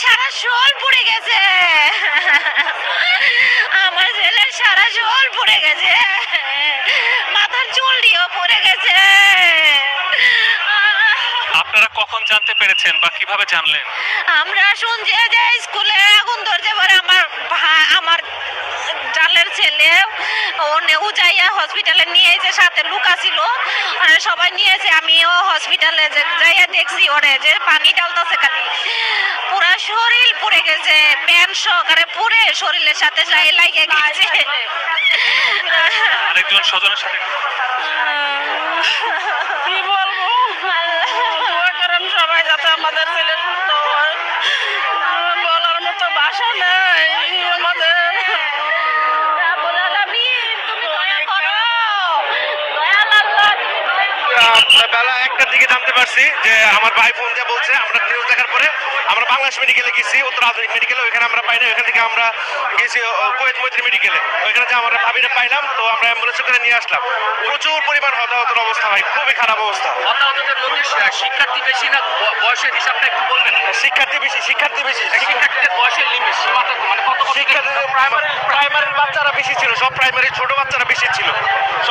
সারা শোল পড়ে গেছে। আমার ছেলের সারা শোল পড়ে গেছে। মাথার চুলটিও পড়ে গেছে। আপনারা কখন জানতে পেরেছেন বা কীভাবে জানলেন? আমরা শুনছি যে স্কুলে আগুন ধরছে পরে আমার আমার জালের ছেলে ও যাইয়া হসপিটালে নিয়ে এসে সাথে লুকা ছিল। সবাই নিয়েছে আমিও হসপিটালে যাইয়া দেখছি ওরে যে পানি ডালতাছে খালি। শরীর পুড়ে গেছে প্যান সহকারে পুড়ে শরীরের সাথে যাই লাগে গেছে। আরেকজন স্বজনের সাথে কি বলব? দোয়া করেন সবাই যাতে আমাদের ছেলে সুস্থ হয়। বেলা একটার দিকে জানতে পারছি যে আমার ভাই ফোন দিয়ে বলছে আমরা নিউজ দেখার পরে আমরা বাংলাদেশ মেডিকেলে গেছি উত্তর আধুনিক মেডিকেলে ওইখানে আমরা পাই না ওইখান থেকে আমরা গেছি কোয়েত মৈত্রী মেডিকেলে ওইখানে যে আমরা ভাবিটা পাইলাম তো আমরা অ্যাম্বুলেন্সে করে নিয়ে আসলাম। প্রচুর পরিমাণ হতাহতের অবস্থা ভাই খুবই খারাপ অবস্থা। হতাহতদের মধ্যে শিক্ষার্থী বেশি না বয়সের হিসাবটা একটু বলবেন? শিক্ষার্থী বেশি শিক্ষার্থী বেশি। শিক্ষার্থীদের বয়সের লিমিট মানে কত শিক্ষার্থীদের প্রাইমারি প্রাইমারির বাচ্চারা বেশি ছিল সব প্রাইমারি ছোট বাচ্চারা বেশি ছিল।